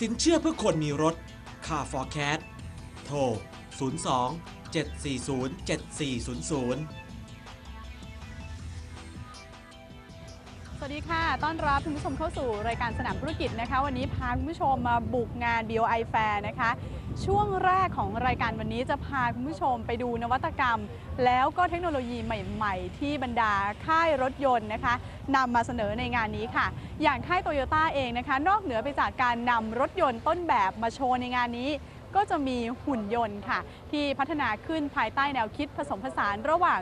สินเชื่อเพื่อคนมีรถ ค่า Forecast โทร 02 740 7400 วัสดีค่ะ ต้อนรับคุณผู้ชมเข้าสู่รายการสนามธุรกิจนะคะ วันนี้พาคุณผู้ชมมาบุกงาน BOI Fair นะคะ ช่วงแรกของรายการวันนี้จะพาคุณผู้ชมไปดูนวัตกรรม แล้วก็เทคโนโลยีใหม่ๆ ที่บรรดาค่ายรถยนต์นะคะนำมาเสนอในงานนี้ค่ะ อย่างค่ายโตโยต้าเองนะคะ นอกเหนือไปจากการนำรถยนต์ต้นแบบมาโชว์ในงานนี้ก็จะมีหุ่นยนต์ค่ะ ที่พัฒนาขึ้นภายใต้แนวคิดผสมผสานระหว่าง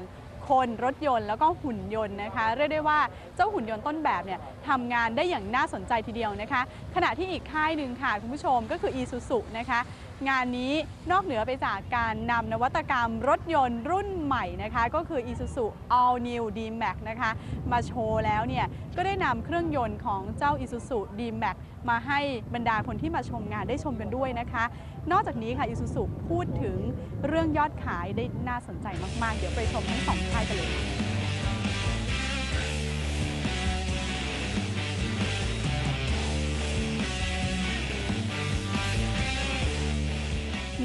คนรถยนต์แล้วก็หุ่นยนต์นะคะ เรียกได้ว่าเจ้าหุ่นยนต์ต้นแบบเนี่ยทำงานได้อย่างน่าสนใจทีเดียวนะคะ ขณะที่อีกค่ายหนึ่งค่ะคุณผู้ชมก็คือ Isuzu นะคะ งานนี้นอกเหนือไปจากการนำนวัตกรรมรถยนต์รุ่นใหม่นะคะ ก็คือ Isuzu All New D-Max นะคะ มาโชว์แล้วเนี่ย ก็ได้นำเครื่องยนต์ของเจ้า Isuzu D-Max มาให้บรรดาคนที่มาชมงานได้ชมกันด้วยนะคะ นอกจากนี้ค่ะ Isuzu พูดถึงเรื่องยอดขายได้น่าสนใจมาก ๆ เดี๋ยวไปชมทั้งสองค่ายกันเลย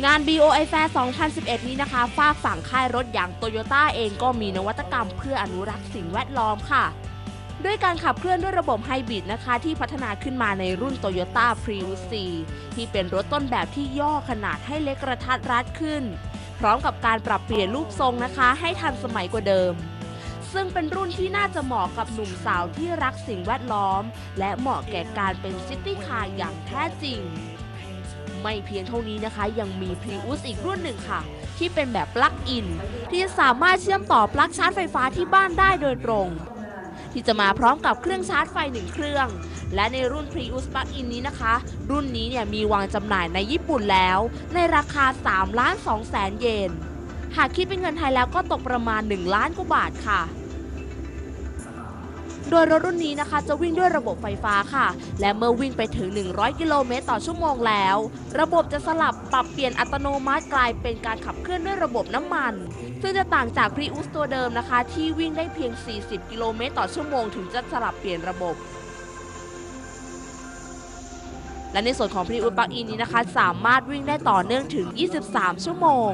งาน BOI Fair 2011 นี้นะคะ ฝากฝั่งค่ายรถอย่างโตโยต้าเองก็มีนวัตกรรมเพื่ออนุรักษ์สิ่งแวดล้อมค่ะ ด้วยการขับเคลื่อนด้วยระบบไฮบริดนะคะ ที่พัฒนาขึ้นมาในรุ่น Toyota Prius 4ที่เป็นรถต้นแบบที่ย่อขนาดให้เล็กกระทัดรัดขึ้น พร้อมกับการปรับเปลี่ยนรูปทรงนะคะ ให้ทันสมัยกว่าเดิม ซึ่งเป็นรุ่นที่น่าจะเหมาะกับหนุ่มสาวที่รักสิ่งแวดล้อม และเหมาะแก่การเป็นซิตี้คาร์อย่างแท้จริง ไม่เพียงเท่านี้นะคะ ยังมี Prius อีกรุ่นหนึ่งค่ะ ที่เป็นแบบปลั๊กอิน ที่จะสามารถเชื่อมต่อปลั๊กชาร์จไฟฟ้าที่บ้านได้โดยตรง ที่จะมาพร้อมกับเครื่องชาร์จไฟหนึ่งเครื่อง และในรุ่น Prius Plug-in นี้นะคะ รุ่นนี้เนี่ยมีวางจำหน่ายในญี่ปุ่นแล้ว ในราคา3ล้าน2แสนเยนหากคิดเป็นเงินไทยแล้วก็ตกประมาณ 1 ล้านกว่าบาทค่ะ โดยรถรุ่นนี้นะคะ จะวิ่งด้วยระบบไฟฟ้าค่ะ และเมื่อวิ่งไปถึง 100 กิโลเมตรต่อชั่วโมงแล้ว ระบบจะสลับปรับเปลี่ยนอัตโนมัติกลายเป็นการขับเคลื่อนด้วยระบบน้ำมัน ซึ่งจะต่างจาก Prius ตัวเดิมนะคะ ที่วิ่งได้เพียง 40 กิโลเมตรต่อชั่วโมงถึงจะสลับเปลี่ยนระบบและในส่วนของ Prius Plug-in นี้นะคะ สามารถวิ่งได้ต่อเนื่องถึง 23 ชั่วโมง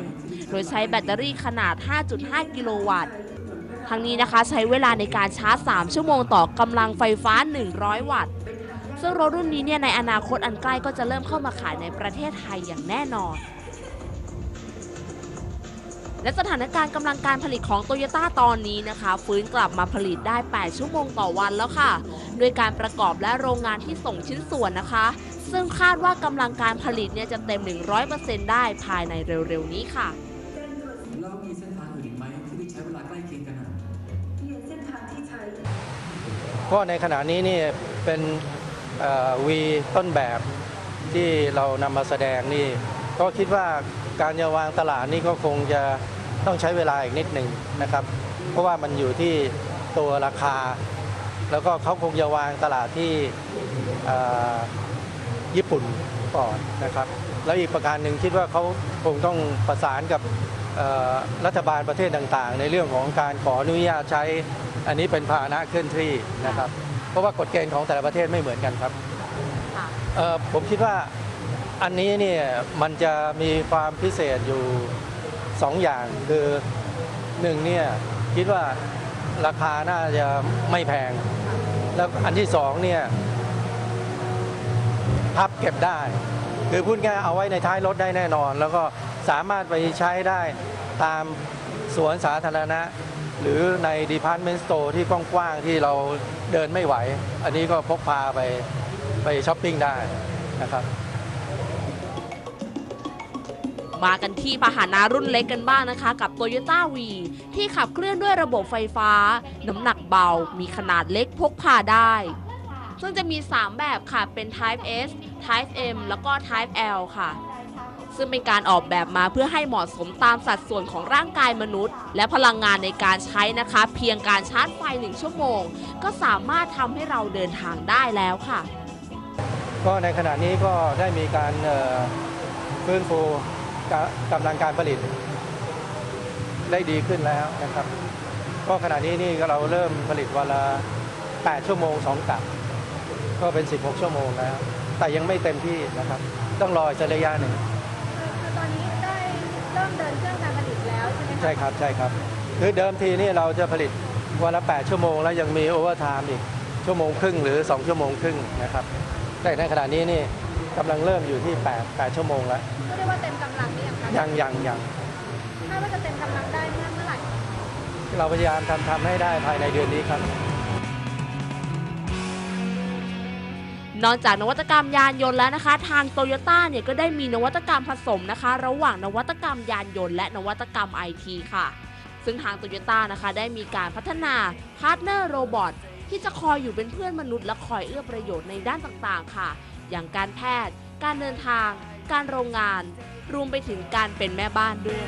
โดยใช้แบตเตอรี่ขนาด 5.5 กิโลวัตต์ ทั้งนี้นะคะใช้เวลาในการชาร์จ 3 ชั่วโมงต่อกำลังไฟฟ้า 100 วัตต์ ซึ่งรถรุ่นนี้เนี่ยในอนาคตอันใกล้ก็จะเริ่มเข้ามาขายในประเทศไทยอย่างแน่นอน และสถานการณ์กำลังการผลิตของโตโยต้าตอนนี้นะคะ ฟื้นกลับมาผลิตได้ 8 ชั่วโมงต่อวันแล้วค่ะด้วยการประกอบและโรงงานที่ส่งชิ้นส่วนนะคะ ซึ่งคาดว่ากำลังการผลิตเนี่ยจะเต็ม 100%ได้ภายในเร็วๆนี้ค่ะแล้วมีเส้นทางอื่นไหมที่ใช้เวลาใกล้เคียงกัน ก็ในขณะนี้นี่เป็นวีต้นแบบที่เรานำมาแสดงนี่ ก็คิดว่าการจะวางตลาดนี่ก็คงจะต้องใช้เวลาอีกนิดหนึ่งนะครับ เพราะว่ามันอยู่ที่ตัวราคา แล้วก็เขาคงจะวางตลาดที่ญี่ปุ่นก่อนนะครับ แล้วอีกประการหนึ่งคิดว่าเขาคงต้องประสานกับรัฐบาลประเทศต่างๆ ในเรื่องของการขออนุญาตใช้ อันนี้เป็นพาหนะเคลื่อนที่นะครับ เพราะว่ากฎเกณฑ์ของแต่ละประเทศไม่เหมือนกันครับค่ะเอ่อผมคิดว่าอันนี้เนี่ยมันจะมีความพิเศษอยู่สองอย่างคือหนึ่งเนี่ยคิดว่าราคาน่าจะไม่แพง แล้วอันที่สองเนี่ยพับเก็บได้ คือพูดง่ายเอาไว้ในท้ายรถได้แน่นอน แล้วก็สามารถไปใช้ได้ตามสวนสาธารณะ หรือใน Department Store ที่กว้างๆที่เราเดินไม่ไหว อันนี้ก็พกพาไปไปช้อปปิ้งได้นะครับมากันที่พาหนะรุ่นเล็กกันบ้างนะคะ กับ Toyota V ที่ขับเคลื่อนด้วยระบบไฟฟ้า น้ำหนักเบา มีขนาดเล็กพกพาได้ ซึ่งจะมี 3 แบบค่ะ เป็น Type S Type M แล้วก็ Type L ค่ะ ซึ่งเป็นการออกแบบมาเพื่อให้เหมาะสมตามสัดส่วนของร่างกายมนุษย์ และพลังงานในการใช้นะคะ เพียงการชาร์จไฟ 1 ชั่วโมง ก็สามารถทำให้เราเดินทางได้แล้วค่ะ ก็ในขณะนี้ก็ได้มีการเอ่อฟื้นฟูกำลังการผลิต ได้ดีขึ้นแล้วนะครับ ก็ขณะนี้นี่เราเริ่มผลิตวันละ 8 ชั่วโมง 2กะก็เป็น 16 ชั่วโมงแล้ว แต่ยังไม่เต็มที่นะครับ ต้องรออีกระยะหนึ่ง คือตอนนี้ได้เริ่มเดินเครื่องการผลิตแล้ว ใช่ไหมคะใช่ครับใช่ครับคือเดิมทีนี่เราจะผลิตวันละ 8 ชั่วโมง แล้วยังมีโอเวอร์ไทม์อีกชั่วโมงครึ่งหรือ 2 ชั่วโมงครึ่งนะครับแต่ในขณะนี้นี่กำลังเริ่มอยู่ที่ 8 8 ชั่วโมงแล้วก็เรียกว่าเต็มกำลังหรือยังคะยังยังยังคาดว่าจะเต็มกำลังได้เมื่อเมื่อไหร่เราพยายามทำทำให้ได้ภายในเดือนนี้ครับ นอกจากนวัตกรรมยานยนต์แล้วนะคะ ทางโตโยต้าเนี่ยก็ได้มีนวัตกรรมผสมนะคะ ระหว่างนวัตกรรมยานยนต์และนวัตกรรมไอทีค่ะ ซึ่งทางโตโยต้านะคะได้มีการพัฒนาพาร์ทเนอร์โรบอทที่จะคอยอยู่เป็นเพื่อนมนุษย์และคอยเอื้อประโยชน์ในด้านต่างๆ ค่ะ อย่างการแพทย์ การเดินทาง การโรงงาน รวมไปถึงการเป็นแม่บ้านด้วย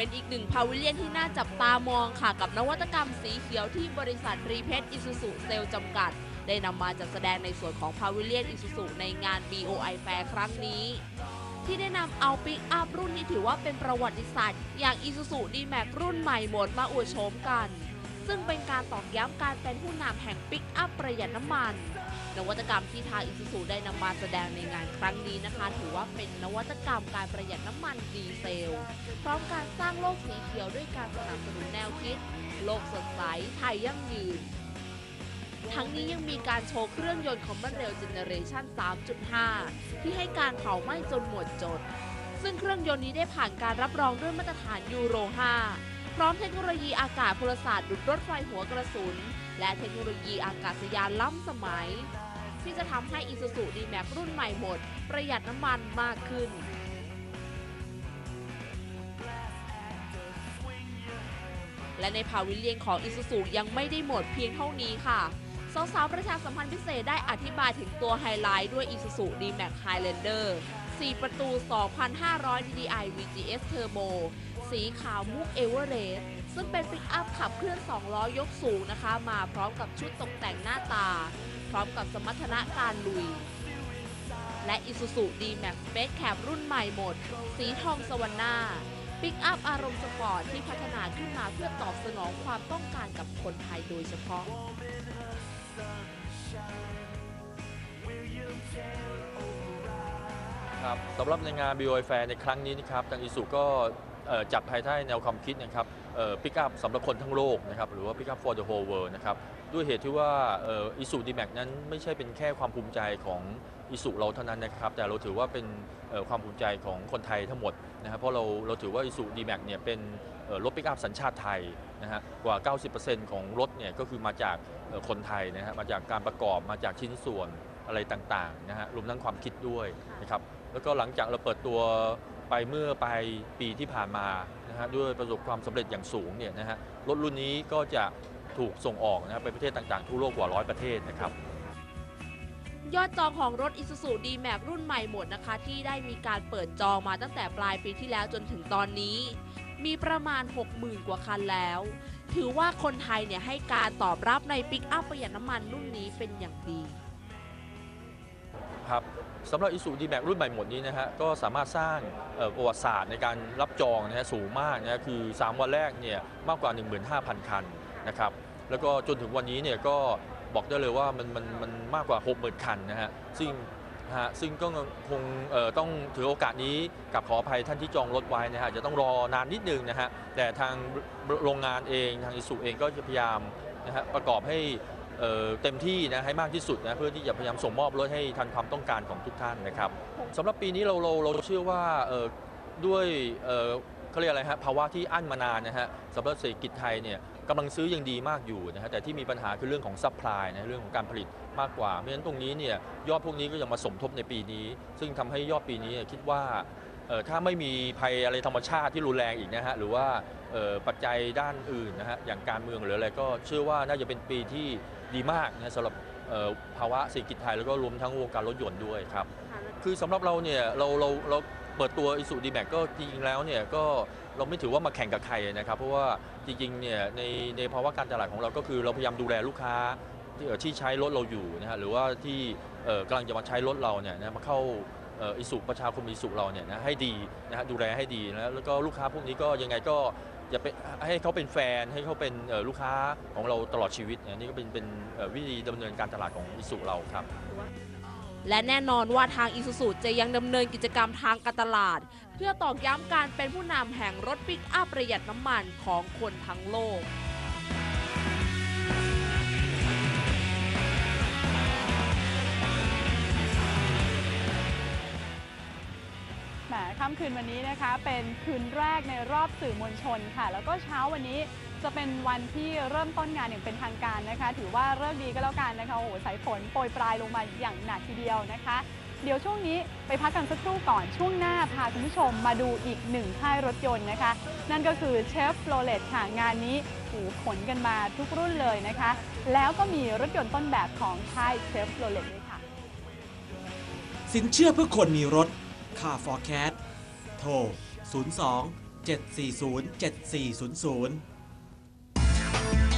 เป็นอีกหนึ่งพาวิเลียนที่น่าจับตามองค่ะ กับนวัตกรรมสีเขียวที่บริษัทรีเพชอิซูซุเซลจำกัด ได้นำมาจัดแสดงในส่วนของพาวิเลียนอิซูซุในงาน BOI Fair ครั้งนี้ที่ได้นำเอาปิกอัพรุ่นที่ถือว่าเป็นประวัติศาสตร์ อย่าง Isuzu D-Max รุ่นใหม่หมดมาอวดโฉมกัน ซึ่งเป็นการตอกย้ำการเป็นผู้นำแห่งปิกอัพประหยัดน้ำมัน นวัตกรรมที่ทาง Isuzu ได้นำมาแสดงในงานครั้งนี้นะคะ ถือว่าเป็นนวัตกรรมการประหยัดน้ำมันดีเซล พร้อมการสร้างโลกสีเขียวด้วยการสนับสนุนแนวคิด โลกสดใสไทยยั่งยืน ทั้งนี้ยังมีการโชว์เครื่องยนต์คอมมอนเรลเจเนเรชัน3.5 ที่ให้การเผาไหม้จนหมดจด ซึ่งเครื่องยนต์นี้ได้ผ่านการรับรองด้วยมาตรฐานยูโร 5พร้อมเทคโนโลยีอากาศพลศาสตร์ดุดรถไฟหัวกระสุน และเทคโนโลยีอากาศยานล้ำสมัย ที่จะทำให้ Isuzu D-Max รุ่นใหม่หมด ประหยัดน้ำมันมากขึ้นและในพาวิเลียนของ Isuzu ยังไม่ได้หมดเพียงเท่านี้ค่ะ สาวๆ ประชาสัมพันธ์พิเศษได้อธิบายถึงตัวไฮไลท์ด้วย Isuzu D-Max Highlander 4 ประตู 2,500 DDI VGS Turbo สีขาวมุกเอเวอเรสซึ่งเป็นปิกอัพขับเคลื่อน 2 ล้อยกสูงนะคะ มาพร้อมกับชุดตกแต่งหน้าตา พร้อมกับสมรรถนะการลุย และ Isuzu D-Max Space Cab รุ่นใหม่หมด สีทองสวรรค์าปิกอัพอารมณ์สปอร์ตที่พัฒนาขึ้นมาเพื่อตอบสนองความต้องการกับคนไทยโดยเฉพาะ ครับสำหรับในงาน BOI Fair ในครั้งนี้นะครับทางอิสุก็เอ่อจัดภายใต้แนวความคิดนะครับ ปิกอัพสำหรับคนทั้งโลกนะครับหรือว่า Pick up for the whole world นะครับด้วยเหตุที่ว่าอิสุดีแม็กนั้นไม่ใช่เป็นแค่ความภูมิใจของอิสุเราเท่านั้นนะครับ แต่เราถือว่าเป็นความภูมิใจของคนไทยทั้งหมดนะครับเพราะเราเราถือว่าอิสุดีแม็กเนี่ยเป็นรถปิกอัพสัญชาติไทยนะฮะกว่า 90%ของรถเนี่ยก็คือมาจากคนไทยนะฮะมาจากการประกอบมาจากชิ้นส่วนอะไรต่างๆนะฮะรวมทั้งความคิดด้วยนะครับแล้วก็หลังจากเราเปิดตัวไปเมื่อปลายปีที่ผ่านมา ฮะด้วยประสบความสำเร็จอย่างสูงเนี่ยนะฮะรถรุ่นนี้ก็จะถูกส่งออกนะครับไปประเทศต่างๆ ทั่วโลกกว่าร้อยประเทศนะครับยอดจองของรถ Isuzu D-Max รุ่นใหม่หมดนะคะ ที่ได้มีการเปิดจองมาตั้งแต่ปลายปีที่แล้วจนถึงตอนนี้ มีประมาณ 60,000 กว่าคันแล้ว ถือว่าคนไทยเนี่ยให้การตอบรับในปิกอัพประหยัดน้ำมันรุ่นนี้เป็นอย่างดี ครับสำหรับ Isuzu D-Max รุ่นใหม่หมดนี้นะฮะก็สามารถสร้างประวัติศาสตร์ในการรับจองนะฮะสูงมากนะฮะคือ 3 วันแรกเนี่ยมากกว่า 15,000 คันนะครับแล้วก็จนถึงวันนี้เนี่ยก็บอกได้เลยว่ามันมันมันมากกว่า 60,000 คันนะฮะซึ่งฮะซึ่งก็คงต้องถือโอกาสนี้กับขออภัยท่านที่จองรถไว้นะฮะจะต้องรอนานนิดนึงนะฮะแต่ทางโรงงานเองทางอิสุเองก็จะพยายามนะฮะประกอบให้ เเต็มที่นะให้มากที่สุดนะเพื่อที่จะพยายามส่งมอบรถให้ทันความต้องการของทุกท่านนะครับสำหรับปีนี้เราเราเราเชื่อว่าด้วยเขาเรียกอะไรฮะภาวะที่อั้นมานานนะฮะสำหรับเศรษฐกิจไทยเนี่ยกำลังซื้อยังดีมากอยู่นะฮะแต่ที่มีปัญหาคือเรื่องของซัพพลายนะเรื่องของการผลิตมากกว่าเพราะฉะนั้นตรงนี้เนี่ยยอดพวกนี้ก็ยังมาสมทบในปีนี้ ซึ่งทำให้ยอดปีนี้คิดว่าถ้าไม่มีภัยอะไรธรรมชาติที่รุนแรงอีกนะฮะหรือว่าปัจจัยด้านอื่นนะฮะอย่างการเมืองหรืออะไรก็เชื่อว่าน่าจะเป็นปีที่ ดีมากนะสำหรับเอ่อภาวะเศรษฐกิจไทยแล้วก็รวมทั้งวงการรถยนต์ด้วยครับ คือสำหรับเราเนี่ยเราเราเราเปิดตัว i s u d m a x ก็จริงๆแล้วเนี่ยก็เราไม่ถือว่ามาแข่งกับใครนะครับ เพราะว่าจริงๆเนี่ยในในภาวะการตลาดของเราก็คือเราพยายามดูแลลูกค้าที่เอ่อที่ใช้รถเราอยู่นะฮะหรือว่าที่เอ่อกำลังจะมาใช้รถเราเนี่ยนะมาเข้าเอิสุประชาคมอิสุเราเนี่ยนะให้ดีนะฮะดูแลให้ดีนะแล้วก็ลูกค้าพวกนี้ก็ยังไงก็ อย่าไปให้เขาเป็นแฟนให้เขาเป็นลูกค้าของเราตลอดชีวิตนี่ก็เป็นเป็นวิธีดำเนินการตลาดของอิสุเราครับ และแน่นอนว่าทางอิสุสูจะยังดำเนินกิจกรรมทางการตลาด เพื่อตอกย้ำการเป็นผู้นำแห่งรถปิกอัพประหยัดน้ำมันของคนทั้งโลก ค่ำคืนวันนี้นะคะ เป็นคืนแรกในรอบสื่อมวลชนค่ะ แล้วก็เช้าวันนี้จะเป็นวันที่เริ่มต้นงานอย่างเป็นทางการนะคะ ถือว่าเริ่มดีก็แล้วกันนะคะโอ้โหสายฝนโปรยปลายลงมาอย่างหนักทีเดียวนะคะ เดี๋ยวช่วงนี้ไปพักกันสักครู่ก่อนช่วงหน้าพาคุณผู้ชมมาดูอีกหนึ่งค่ายรถยนต์นะคะ นั่นก็คือเชฟโ o เลตค่ะงานนี้โอ้โหขนกันมาทุกรุ่นเลยนะคะ แล้วก็มีรถยนต์ต้นแบบของค่ายเชฟโ o เลตด้วยค่ะ สินเชื่อเพื่อคนมีรถ Car Forecast โทร 02 740 7400